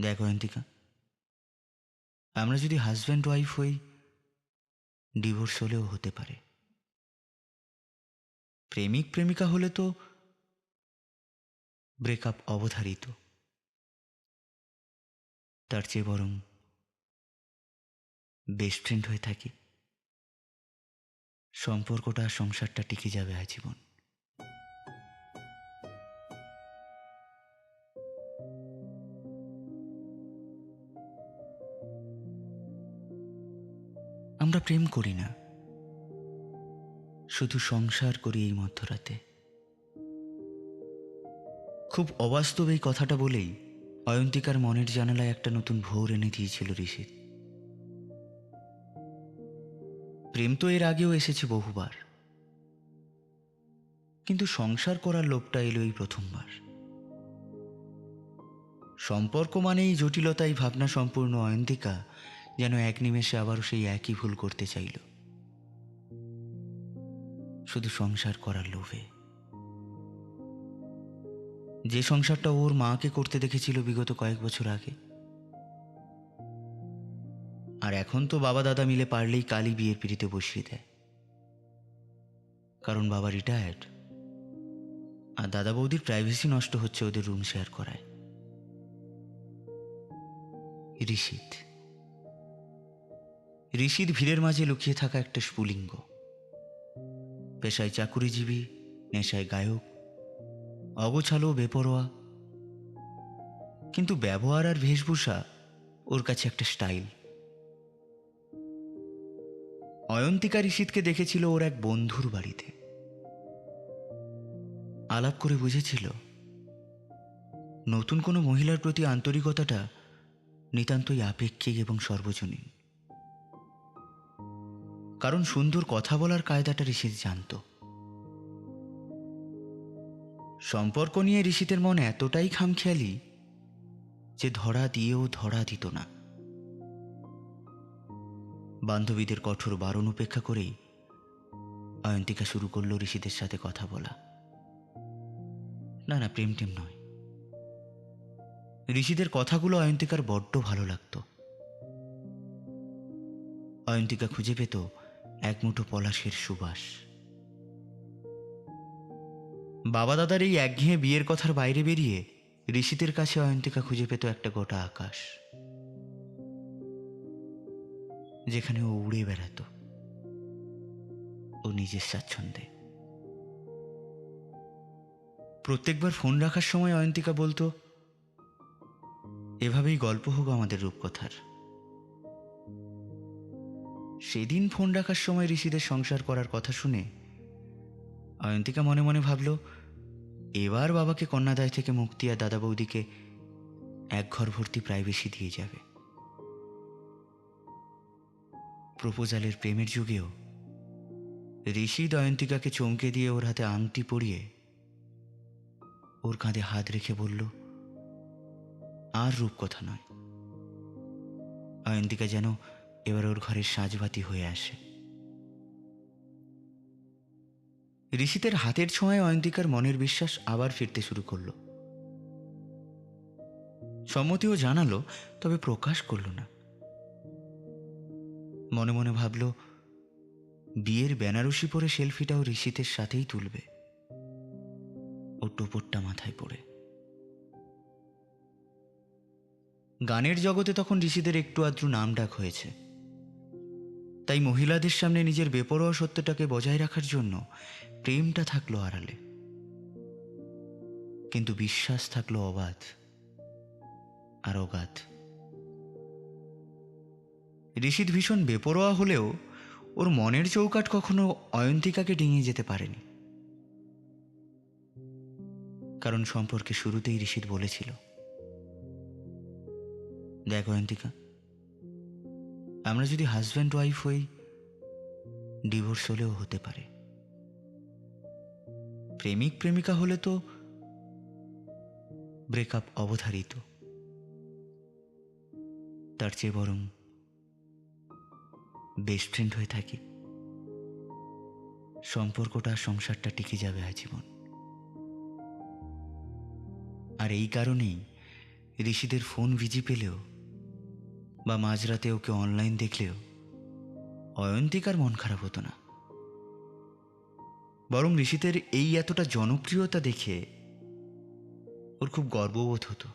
দেখো অন্তিকা আমরা যদি হাজব্যান্ড ওয়াইফ হই ডিভোর্স হলেও হতে পারে। প্রেমিক, প্রেমিকা হলে তো ব্রেকআপ অবধারিত। তার চেয়ে বরং বেস্ট ফ্রেন্ড হয়ে থাকি। সম্পর্কটা, সংসারটা টিকে যাবে আজীবন। আমরা প্রেম করি না। শুধু সংসার করি এই মধ্যরাতে। খুব অবাস্তব এই কথাটা বলেই অয়ন্তিকার মনের জানালায় একটা নতুন ভোর এনে দিয়েছিল ঋষিত প্রেম তো এর আগেও এসেছে বহুবার। কিন্তু সংসার করার লোকটা এলো এই প্রথমবার। সম্পর্ক মানেই জটিলতাই ভাবনা সম্পূর্ণ অয়ন্তিকা যেন এক নিমেষে আবারও সেই একই ভুল করতে চাইল। শুধু সংসার করার লোভে। যে সংসারটা ওর মাকে করতে দেখেছিল বিগত কয়েক বছর আগে। আর এখন তো বাবা দাদা মিলে পারলেই কালই বিয়ের পিড়িতে বসিয়ে দেয়। কারণ বাবা রিটায়ার্ড আর দাদা বৌদির প্রাইভেসি নষ্ট হচ্ছে ওদের রুম শেয়ার করায়। ঋষিত। ঋষির ভিড়ের মাঝে লুকিয়ে থাকা একটা স্ফুলিঙ্গ। পেশায় চাকুরিজীবী, নেশায় গায়ক, অগোছালো, বেপরোয়া। কিন্তু ব্যবহার আর বেশভূষা ওর কাছে একটা স্টাইল। অয়ন্তিকা ঋষিতকে দেখেছিল ওর এক বন্ধুর বাড়িতে। আলাপ করে বুঝেছিল, নতুন কোনো মহিলার প্রতি আন্তরিকতাটা নিতান্তই আপেক্ষিক এবং সর্বজনীন। কারণ সুন্দর কথা বলার কায়দাটা ঋষিত জানত। সম্পর্ক নিয়ে ঋষিতের মন এতটাই খামখেয়ালি যে ধরা দিয়েও ধরা দিত না। বান্ধবীদের কঠোর বারণ উপেক্ষা করেই অয়ন্তিকা শুরু করল ঋষিদের সাথে কথা বলা। না না, প্রেম টেম নয়। ঋষিদের কথাগুলো অয়ন্তিকার বড্ড ভালো লাগতো। অয়ন্তিকা খুঁজে পেত এক মুঠো পলাশের সুবাস। বাবা দাদার এই একঘেয়ে বিয়ের কথার বাইরে বেরিয়ে ঋষিদের কাছে অয়ন্তিকা খুঁজে পেত একটা গোটা আকাশ, যেখানে ও উড়ে বেড়াতো। ও নিজের স্বাচ্ছন্দ্যে। প্রত্যেকবার ফোন রাখার সময় অয়ন্তিকা বলতো, এভাবেই গল্প হোক আমাদের রূপকথার। সেদিন ফোন রাখার সময় ঋষিদের সংসার করার কথা শুনে অয়ন্তিকা মনে মনে ভাবল, এবার বাবাকে কন্যাদায় থেকে মুক্তি আর দাদা বৌদিকে এক ঘর ভর্তি প্রাইভেসি দিয়ে যাবে। প্রপোজালের প্রেমের যুগেও ঋষি অয়ন্তিকাকে চমকে দিয়ে ওর হাতে আংটি পরিয়ে ওর কাঁধে হাত রেখে বলল, আর রূপকথা নয়। অয়ন্তিকা যেন এবার ওর ঘরের সাজবাতি হয়ে আসে। ঋষিতের হাতের ছোঁয়ায় অয়ন্তিকার মনের বিশ্বাস আবার ফিরতে শুরু করল। সম্মতিও জানালো, তবে প্রকাশ করল না। মনে মনে ভাবল, বিয়ের বেনারসি পরে সেলফিটাও ঋষিতের সাথেই তুলবে। ও টোপরটা মাথায় পড়ে। গানের জগতে তখন ঋষিদের একটু আদ্রু নাম ডাক হয়েছে। তাই মহিলাদের সামনে নিজের বেপরোয়া সত্যটাকে বজায় রাখার জন্য প্রেমটা থাকল আড়ালে। কিন্তু বিশ্বাস থাকল অবাধ আর অগাধ। ঋষিত ভীষণ বেপরোয়া হলেও ওর মনের চৌকাট কখনো অয়ন্তিকাকে ডিঙিয়ে যেতে পারেনি। কারণ সম্পর্কে শুরুতেই ঋষিত বলেছিল, দেখ অয়ন্তিকা আমরা যদি হাজব্যান্ড ওয়াইফ হই ডিভোর্স হলেও হতে পারে। প্রেমিক, প্রেমিকা হলে তো ব্রেকআপ অবধারিত। তার চেয়ে বরং বেস্ট ফ্রেন্ড হয়ে থাকি। সম্পর্কটা, সংসারটা টিকে যাবে আজীবন। আর এই কারণেই ঋষিদের ফোন ভিজি পেলেও বা মাঝরাতে ওকে অনলাইন দেখলেও অয়ন্তিকার মন খারাপ হতো না। বরং ঋষিতের এই এতটা জনপ্রিয়তা দেখে ওর খুব গর্ববোধ হতো।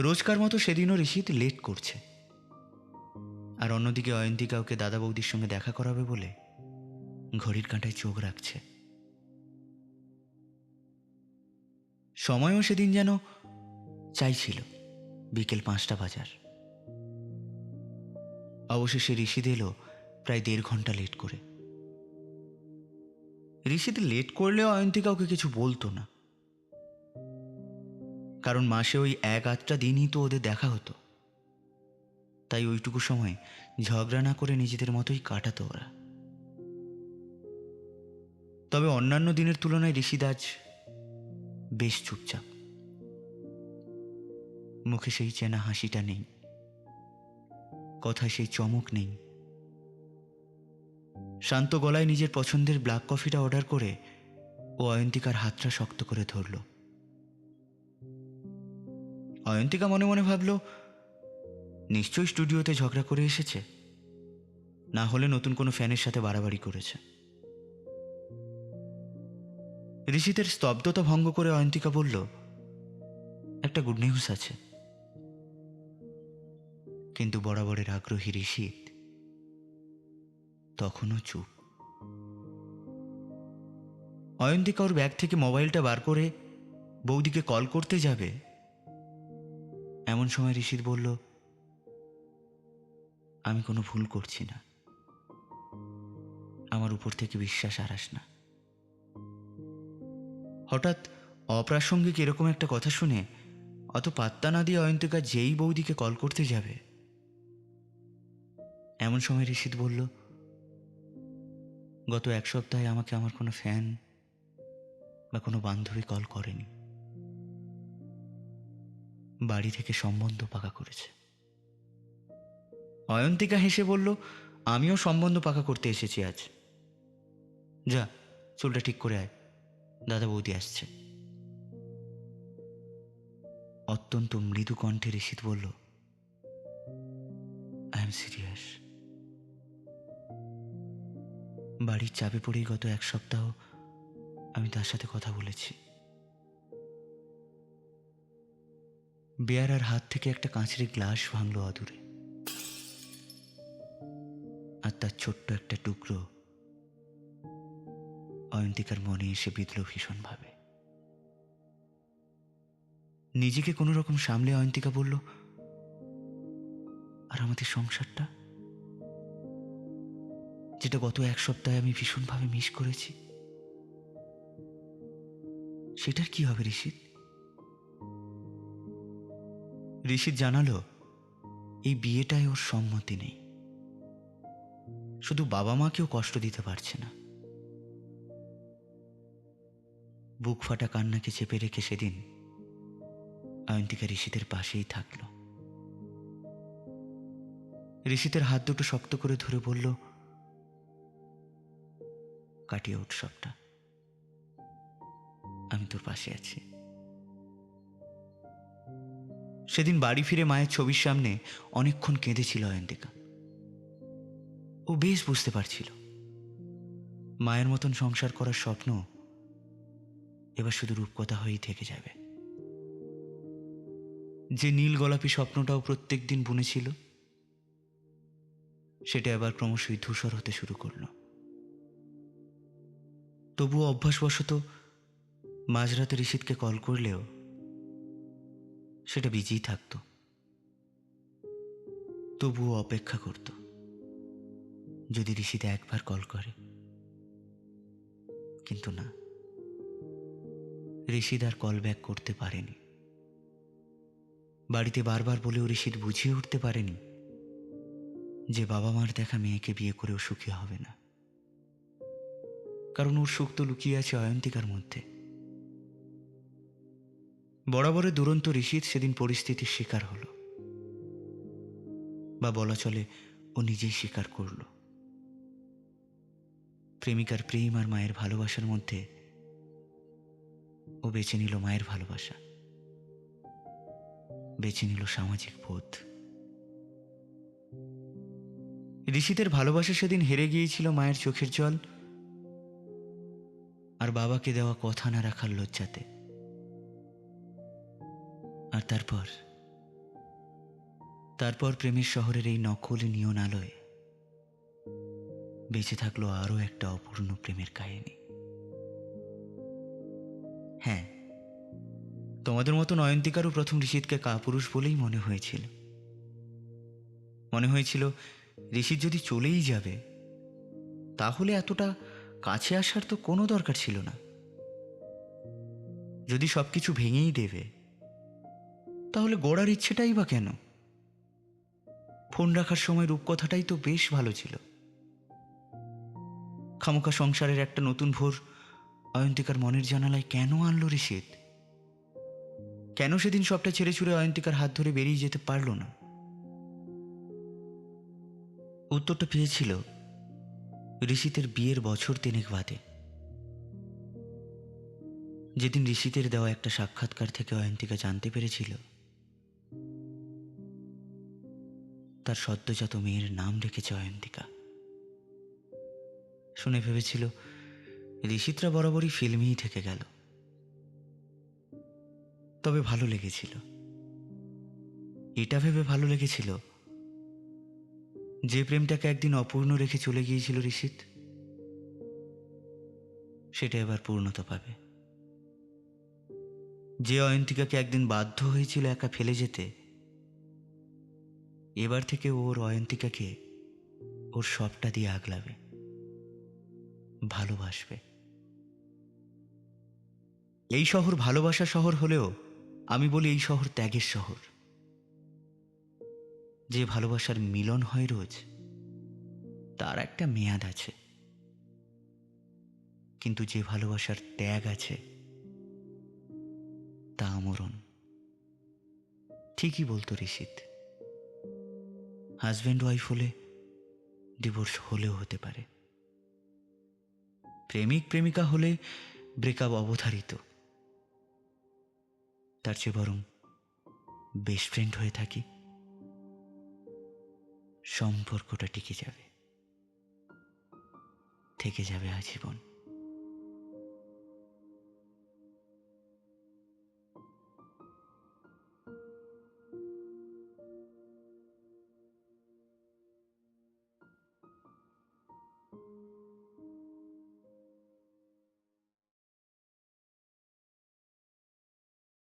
রোজকার মতো সেদিনও ঋষিত লেট করছে। আর অন্যদিকে অয়ন্তিকা ওকে দাদা বৌদির সঙ্গে দেখা করাবে বলে ঘড়ির কাঁটায় চোখ রাখছে। সময়ও সেদিন যেন চাইছিল বিকেল পাঁচটা বাজার। অবশেষে ঋষিদ এলো প্রায় দেড় ঘণ্টা লেট করে। ঋষিদ লেট করলেও অয়ন্তিকা ওকে কিছু বলতো না। কারণ মাসে ওই এক আধটা দিনই তো ওদের দেখা হতো। তাই ওইটুকু সময় ঝগড়া না করে নিজেদের মতোই কাটাতো ওরা। তবে অন্যান্য দিনের তুলনায় ঋষিদাজ বেশ চুপচাপ। মুখে সেই চেনা হাসিটা নেই। কথায় সেই চমক নেই। শান্ত গলায় নিজের পছন্দের ব্ল্যাক কফিটা অর্ডার করে ও অয়ন্তিকার হাতটা শক্ত করে ধরল। অয়ন্তিকা মনে মনে ভাবল, নিশ্চয়ই স্টুডিওতে ঝগড়া করে এসেছে। না হলে নতুন কোনো ফ্যানের সাথে বাড়াবাড়ি করেছে। ঋষিতের স্তব্ধতা ভঙ্গ করে অয়ন্তিকা বলল, একটা গুড নিউজ আছে। কিন্তু বরাবরের আগ্রহী ঋষিত। তখনও চুপ। অয়ন্তিকা ওর ব্যাগ থেকে মোবাইলটা বার করে বৌদিকে কল করতে যাবে। এমন সময় ঋষিত বলল, আমি কোনো ভুল করছি না। আমার উপর থেকে বিশ্বাস হারাস না। হঠাৎ অপ্রাসঙ্গিক এরকম একটা কথা শুনে অত পাত্তা না দিয়ে অয়ন্তিকা যেই বৌদিকে কল করতে যাবে এমন সময় ঋষিত বলল, গত এক সপ্তাহে আমাকে আমার কোনো ফ্যান বা কোনো বান্ধবী কল করেনি। বাড়ি থেকে সম্বন্ধ পাকা করেছে। অয়ন্তিকা হেসে বলল, আমিও সম্বন্ধ পাকা করতে এসেছি আজ। যা, চুলটা ঠিক করে আয়। দাদা বৌদি আসছে। অত্যন্ত মৃদু কণ্ঠে ঋষিত বলল আই এম সিরিয়াস বাড়ির চাপে পড়েই গত এক সপ্তাহ আমি তার সাথে কথা বলেছি। বেয়ারার হাত থেকে একটা কাঁচের গ্লাস ভাঙল অদূরে। আর তার ছোট্ট একটা টুকরো অয়ন্তিকার মনে এসে বিঁধল ভীষণভাবে। নিজেকে কোনো রকম সামলে অয়ন্তিকা বলল, আর আমাদের সংসারটা? যেটা গত এক সপ্তাহে আমি ভীষণভাবে মিস করেছি। সেটার কি হবে ঋষিত? ঋষিত জানালো, এই বিয়েটায় ওর সম্মতি নেই। শুধু বাবা মাকেও কষ্ট দিতে পারছে না। বুক ফাটা কান্নাকে চেপে রেখে সেদিন অয়ন্তিকা ঋষিতের পাশেই থাকল। ঋষিতের হাত দুটো শক্ত করে ধরে বলল কাটিয়ে উৎসবটা। আমি তোর পাশে আছি। সেদিন বাড়ি ফিরে মায়ের ছবির সামনে অনেকক্ষণ কেঁদেছিল অয়ন্তিকা। ও বেশ বুঝতে পারছিল। মায়ের মতন সংসার করার স্বপ্ন এবার শুধু রূপকথা হয়েই থেকে যাবে। যে নীল গোলাপি স্বপ্নটাও প্রত্যেক দিন বুনেছিল, সেটা এবার ক্রমশই ধূসর হতে শুরু করল। তবুও অভ্যাসবশত মাঝরাতে ঋষিতকে কল করলেও সেটা বিজিই থাকতো। তবুও অপেক্ষা করত, যদি ঋষিতে একবার কল করে। কিন্তু না ঋষিদ আর কল ব্যাক করতে পারেনি। বাড়িতে বারবার বলেও ঋষিদ বুঝিয়ে উঠতে পারেনি যে বাবা মার দেখা মেয়েকে বিয়ে করেও সুখী হবে না। কারণ ওর সুখ তো লুকিয়ে আছে অয়ন্তিকার মধ্যে। বরাবরের দুরন্ত ঋষিত সেদিন পরিস্থিতির শিকার হলো। বা বলা চলে, ও নিজেই স্বীকার করল। প্রেমিকার প্রেম আর মায়ের ভালোবাসার মধ্যে ও বেছে নিল মায়ের ভালোবাসা। বেছে নিল সামাজিক বোধ। ঋষিতের ভালোবাসা সেদিন হেরে গিয়েছিল মায়ের চোখের জল। আর বাবাকে দেওয়া কথা না রাখার লজ্জাতে। আর তারপর? তারপর প্রেমের শহরের এই নকল নিয়ন আলোয় বেঁচে থাকল আরও একটা অপূর্ণ প্রেমের কাহিনী। হ্যাঁ তোমাদের মতো নয়ন্তিকারও প্রথম ঋষিতকে কাপুরুষ বলেই মনে হয়েছিল। মনে হয়েছিল, ঋষিত যদি চলেই যাবে, তাহলে এতটা কাছে আসার তো কোনো দরকার ছিল না। যদি সব কিছু ভেঙেই দেবে, তাহলে গড়ার ইচ্ছেটাই বা কেন? ফোন রাখার সময় রূপকথাটাই তো বেশ ভালো ছিল। খামোকা সংসারের একটা নতুন ভোর অয়ন্তিকার মনের জানালায় কেন আনলো ঋষিত? কেন সেদিন সবটা ছেড়ে ছুড়ে অয়ন্তিকার হাত ধরে বেরিয়ে যেতে পারল না? উত্তরটা পেয়েছিল ঋষিতের বিয়ের বছর তিনেক বাদে। যেদিন ঋষিতের দেওয়া একটা সাক্ষাৎকার থেকে অয়ন্তিকা জানতে পেরেছিল, তার সদ্যজাত মেয়ের নাম রেখেছে অয়ন্তিকা। শুনে ভেবেছিল, ঋষিতরা বরাবরই ফিল্মেই থেকে গেল। তবে ভালো লেগেছিল। এটা ভেবে ভালো লেগেছিল যে প্রেমটাকে একদিন অপূর্ণ রেখে চলে গিয়েছিল ঋষিত, সেটা এবার পূর্ণতা পাবে। যে অয়ন্তিকাকে একদিন বাধ্য হয়েছিল একা ফেলে যেতে, এবার থেকে ওর অয়ন্তিকাকে ওর সবটা দিয়ে আগলাবে, ভালোবাসবে। এই শহর ভালোবাসা শহর হলেও আমি বলি এই শহর ত্যাগের শহর। যে ভালোবাসার মিলন হয় রোজ, তার একটা মেয়াদ আছে। কিন্তু যে ভালোবাসার ত্যাগ আছে, তা আমরণ। ঠিকই বলতো ঋষিত হাজব্যান্ড ওয়াইফ হলে ডিভোর্স হলেও হতে পারে। প্রেমিক প্রেমিকা হলে ব্রেকআপ অবধারিত। তার চেয়ে বরং বেস্ট ফ্রেন্ড হয়ে থাকি। সম্পর্কটা টিকে যাবে। থেকে যাবে আজীবন।